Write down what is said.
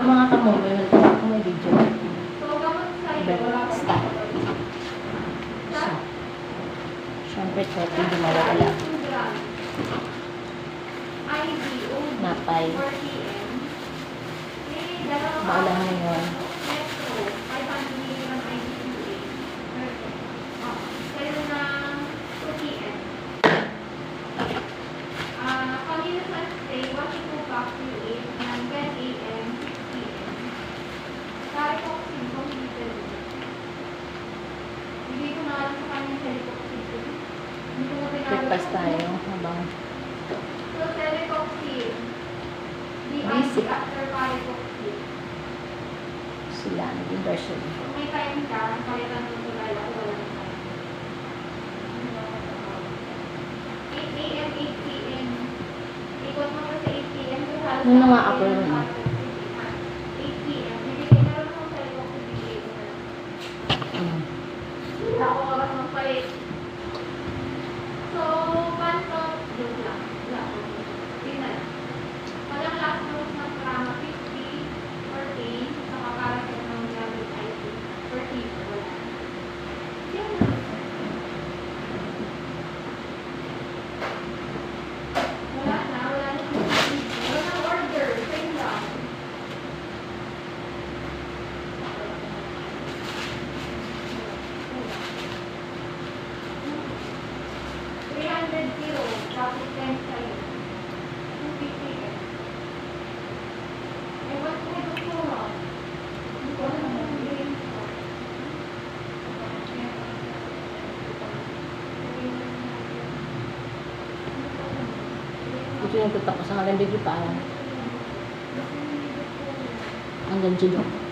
Ang mga kamo, may wala kung may video. Ko. stop. So, syempre, ito, hindi OD, Napay. 4pm. May dalawang Baala na yun. Breakfast tayo habang Celecoxib. sila nag-inversion. Kung may time ka, palitan mo sa kaya ko wala na time. 8 a.m., 8 p.m. Ikot mo ka sa 8 p.m. kung Ano nga sa ako yun? 8 p.m. Bibigay na lang ako sa Celecoxib bigay ko na. Mm. Wala oras magpalit. Ito yung tutok ko sa kalang bigli pa. Hanggang dyan.